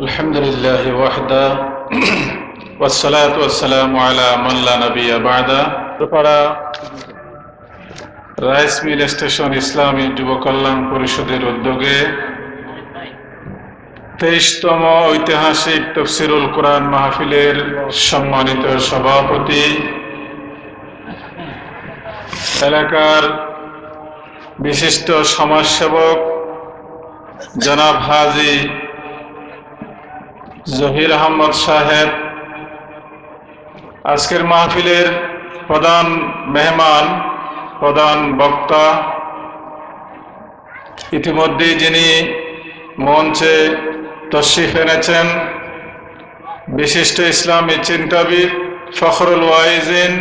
الحمد لله وحده والصلاة والسلام على من لا نبي بعده পাড়া rice mill station ইসলামী যুব কল্যাণ পরিষদের উদ্যোগে তেইশতম ঐতিহাসিক তফসিরুল কোরআন মাহফিলের সম্মানিত সভাপতি এলাকার বিশিষ্ট সমাজসেবক জনাব হাজি জহির আহমদ সাহেব, আজকের মাহফিলের প্রধান মেহমান, প্রধান বক্তা, ইতিমধ্যে যিনি মঞ্চে তশরিফ এনেছেন, বিশিষ্ট ইসলামী চিন্তাবিদ ফখরুল ওয়াইজিন,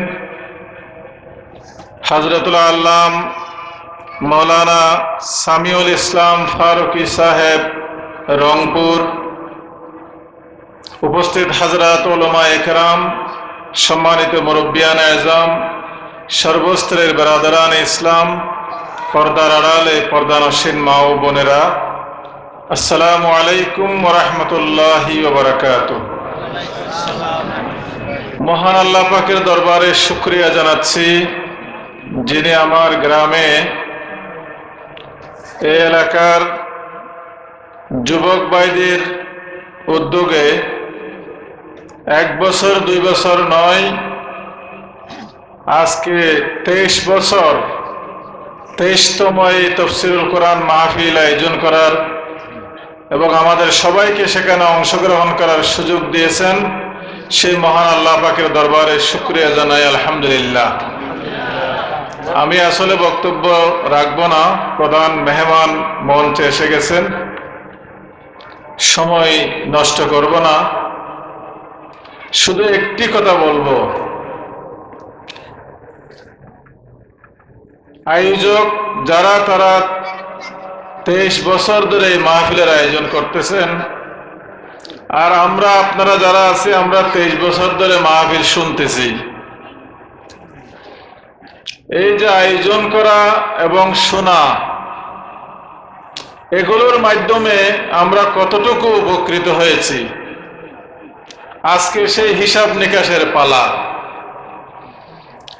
হজরতুল আল্লাম মৌলানা সামিউল ইসলাম ফারুকি সাহেব, রংপুর। উপস্থিত হাজরাত ওলমা একরাম সম্মানিত মুরব্বিয়ান আজম, সর্বস্তরের বেরাদারান ইসলাম, পর্দার আড়ালে পর্দানসীন মা ও বোনেরা, আসসালামু আলাইকুম ওরহমতুল্লাহি ওবরাকাত মহান আল্লাহ পাকের দরবারে শুক্রিয়া জানাচ্ছি, যিনি আমার গ্রামে এই এলাকার যুবক ভাইদের উদ্যোগে এক বছর, দুই বছর নয়। আজকে তেইশ বছর, তেইশতম এই তফসিরুল কোরআন মাহফিল আয়োজন করার এবং আমাদের সবাইকে সেখানে অংশগ্রহণ করার সুযোগ দিয়েছেন সেই মহান আল্লাহ পাকের দরবারে শুক্রিয়া জানাই, আলহামদুলিল্লাহ। আমি আসলে বক্তব্য রাখব না, প্রধান মেহমান মঞ্চে এসে গেছেন। সময় নষ্ট করব না। শুধু একটি কথা বলব। আয়োজক যারা তারা তেইশ বছর ধরে এই মাহফিলের আয়োজন করতেছেন, আর আমরা আপনারা যারা আছি, আমরা তেইশ বছর ধরে মাহফিল শুনতেছি। এই যে আয়োজন করা এবং শোনা, এগুলোর মাধ্যমে আমরা কতটুকু উপকৃত হয়েছি? আজকে সেই হিসাব নিকাশের পালা।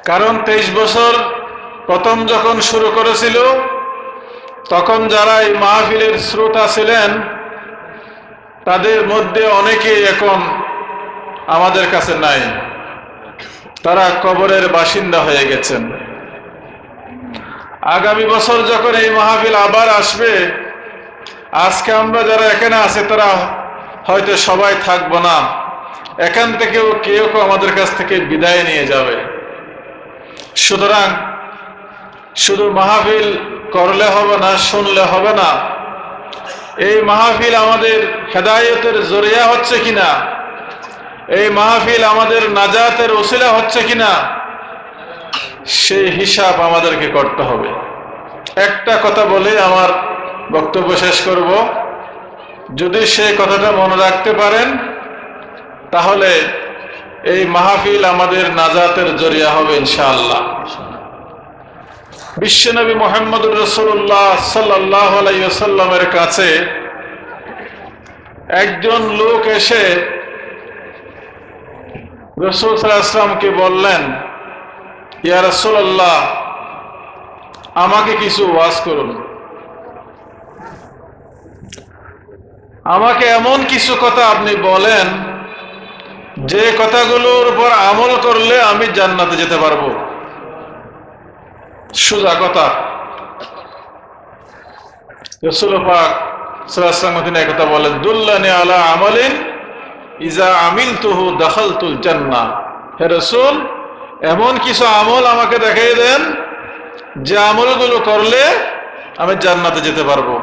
কারণ তেইশ বছর প্রথম যখন শুরু করেছিল, তখন যারা এই মাহফিলের শ্রোতা ছিলেন, তাদের মধ্যে অনেকেই এখন আমাদের কাছে নাই। তারা কবরের বাসিন্দা হয়ে গেছেন। আগামী বছর যখন এই মাহফিল আবার আসবে, আজকে আমরা যারা এখানে আছে, তারা হয়তো সবাই থাকব না। এখান থেকেও কেউ কেউ আমাদের কাছ থেকে বিদায় নিয়ে যাবে। সুতরাং শুধু মাহফিল করলে হবে না, শুনলে হবে না। এই মাহফিল আমাদের হেদায়তের জরিয়া হচ্ছে কিনা? এই মাহফিল আমাদের নাজাতের ওসিলা হচ্ছে কিনা? সেই হিসাব আমাদেরকে করতে হবে। একটা কথা বলে আমার বক্তব্য শেষ করব। যদি সেই কথাটা মনে রাখতে পারেন তাহলে এই মাহফিল আমাদের নাজাতের জরিয়া হবে ইনশাআল্লাহ। বিশ্বনবী মোহাম্মদুর রসুল্লাহ সাল্লাহ কাছে একজন লোক এসে রসুল সাল্লাহামকে বললেন, ইয়া রসুল্লাহ আমাকে কিছু ওয়াজ করুন। আমাকে এমন কিছু কথা আপনি বলেন যে কথাগুলোর উপর আমল করলে আমি জান্নাতে যেতে পারব। সোজা কথা। আলা তুহু জান্না। হে রসুল, এমন কিছু আমল আমাকে দেন, যে করলে আমি জান্নাতে যেতে পারব।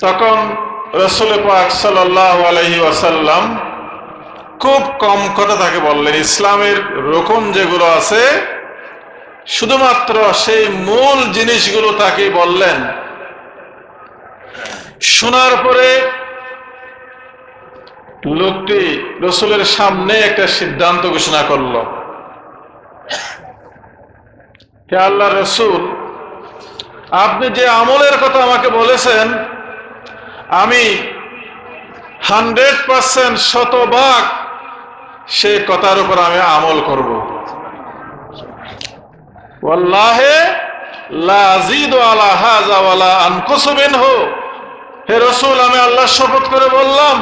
তখন রসুল পাক সাল্লাহ আলহি খুব কম কথা তাকে বললেন। ইসলামের রোকন যেগুলো আছে, শুধুমাত্র সেই মূল জিনিসগুলো তাকে বললেন। শোনার পরে লোকটি রসুলের সামনে একটা সিদ্ধান্ত ঘোষণা করল। আল্লাহ রসুল, আপনি যে আমলের কথা আমাকে বলেছেন আমি হান্ড্রেড পার্সেন্ট শতভাগ সে কথার উপর আমি আমল করব। আনকুসু হে রসুল, আমি আল্লাহর শপথ করে বললাম,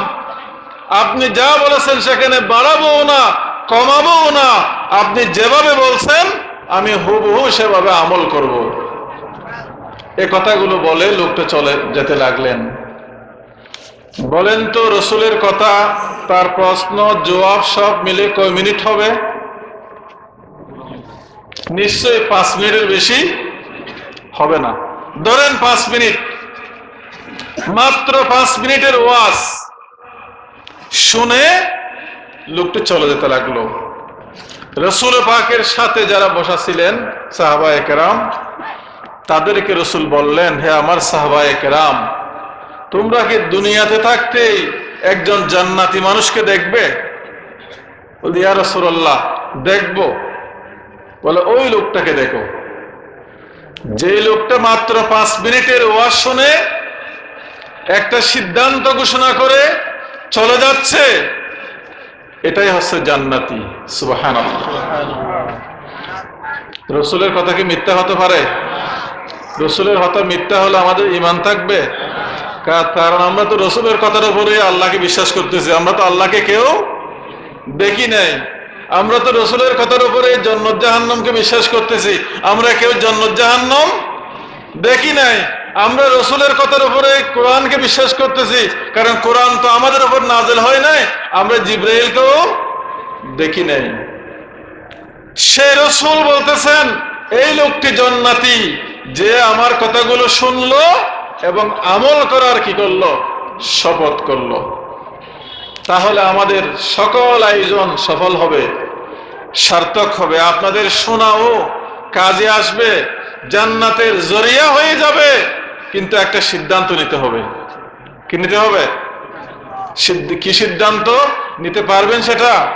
আপনি যা বলেছেন সেখানে বাড়াবো না, কমাবো না, আপনি যেভাবে বলছেন, আমি হুবহু সেভাবে আমল করব। এ কথাগুলো বলে লোকটা চলে যেতে লাগলেন। বলেন তো, রসুলের কথা, তার প্রশ্ন, জবাব সব মিলে কয় মিনিট হবে? নিশ্চয়ই পাঁচ মিনিটের বেশি হবে না। ধরেন পাঁচ মিনিট। মাত্র পাঁচ মিনিটের ওয়াজ শুনে লোকটি চলে যেতে লাগল। রসুল পাকের সাথে যারা বসা ছিলেন সাহাবা একরাম তাদেরকে রসুল বললেন, হে আমার সাহাবা একরাম তোমরা কি দুনিয়াতে থাকতেই একজন জান্নাতি মানুষকে দেখবে? বলি দেখব। বলে, ওই লোকটাকে দেখো। যে লোকটা মাত্র পাঁচ মিনিটের ওয়াজ শুনে একটা সিদ্ধান্ত ঘোষণা করে চলে যাচ্ছে, এটাই হচ্ছে জান্নাতি। সুবাহান রসুলের কথা কি মিথ্যা হতে পারে? রসুলের কথা মিথ্যা হলে আমাদের ইমান থাকবে? কারণ আমরা তো রসুলের কথার উপরে আল্লাহকে বিশ্বাস করতেছি। আমরা তো আল্লাহকে কেউ দেখি নাই। আমরা তো রসুলের কথার উপরে জন্নত জাহান্নমকে বিশ্বাস করতেছি। আমরা কেউ জন্নত জাহান্নম দেখি নাই। আমরা রসুলের কথার উপরে কোরআনকে বিশ্বাস করতেছি। কারণ কোরআন তো আমাদের উপর নাজেল হয় নাই। আমরা জিব্রাইলকেও দেখি নাই। সে রসুল বলতেছেন, এই লোকটি জন্নাতি, যে আমার কথাগুলো শুনলো এবং আমল করার কি করল? শপথ করল। তাহলে আমাদের সকল আয়োজন সফল হবে, সার্থক হবে। আপনাদের শোনাও কাজে আসবে, জান্নাতের জরিয়া হয়ে যাবে। কিন্তু একটা সিদ্ধান্ত নিতে হবে। কি নিতে হবে? কি সিদ্ধান্ত নিতে পারবেন সেটা?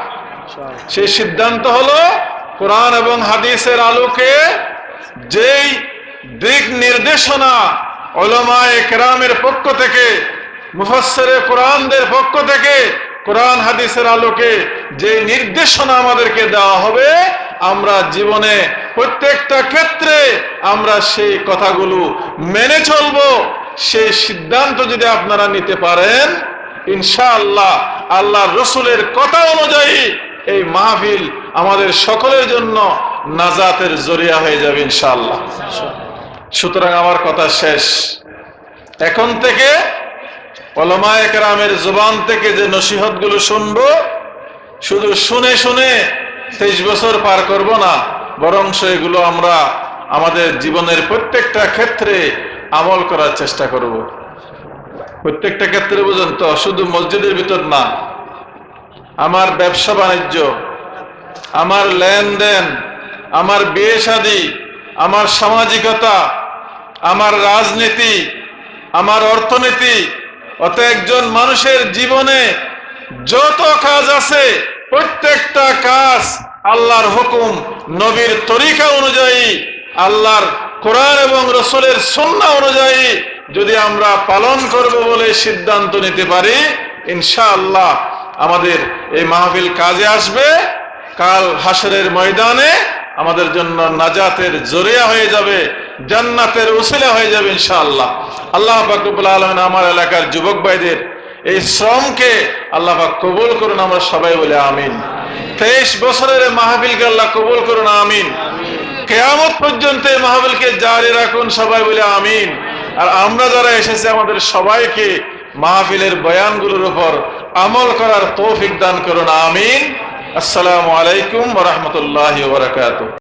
সেই সিদ্ধান্ত হলো কোরআন এবং হাদিসের আলোকে যেই দিক নির্দেশনা ওলামায়ে পক্ষ থেকে মুফাssরে কোরআনদের পক্ষ থেকে, কোরআন হাদিসের আলোকে যে নির্দেশনা আমাদেরকে দেওয়া হবে, আমরা জীবনে প্রত্যেকটা ক্ষেত্রে আমরা সেই কথাগুলো মেনে চলব, সেই সিদ্ধান্ত যদি আপনারা নিতে পারেন, ইনশাআল্লাহ আল্লাহ রসুলের কথা অনুযায়ী এই মাহফিল আমাদের সকলের জন্য নাজাতের জরিয়া হয়ে যাবে ইনশাআল্লাহ। সুতরাং আমার কথা শেষ। এখন থেকে ওলামায়ে কেরামের জবান থেকে যে নসিহতগুলো শুনব, শুধু শুনে শুনে তেইশ বছর পার করব না বরং এগুলো আমরা আমাদের জীবনের প্রত্যেকটা ক্ষেত্রে আমল করার চেষ্টা করব। প্রত্যেকটা ক্ষেত্রে বুঝুন তো, শুধু মসজিদের ভিতর না, আমার ব্যবসা বাণিজ্য, আমার লেনদেন, আমার বিয়ে আমার সামাজিকতা আমার রাজনীতি, আমার অর্থনীতি অত একজন মানুষের জীবনে যত কাজ আছে, প্রত্যেকটা কাজ আল্লাহর হুকুম, নবীর তরিকা অনুযায়ী, আল্লাহর কোরআন এবং রসুলের সন্না অনুযায়ী যদি আমরা পালন করব বলে সিদ্ধান্ত নিতে পারি, ইনশাআল্লাহ আমাদের এই মাহফিল কাজে আসবে। কাল হাসরের ময়দানে আমাদের জন্য নাজাতের জরিয়া হয়ে যাবে। জান্নাতের উসিলা হয়ে যাবে ইনশাআল্লাহ। আল্লাহ ফাকরুল আলমিন আমার এলাকার যুবক ভাইদের এই শ্রমকে আল্লাহ পাক কবুল করুন, আমরা সবাই বলে আমিন। তেইশ বছরের এই মাহফিলকে আল্লাহ কবুল করুন, আমিন। কেয়ামত পর্যন্ত এই মাহফিলকে জারি রাখুন, সবাই বলে আমিন। আর আমরা যারা এসেছি, আমাদের সবাইকে মাহফিলের বয়ানগুলোর উপর আমল করার তৌফিক দান করুন, আমিন। আসসালামু আলাইকুম ওরহমতুল্লাহ বারাকাতুহ।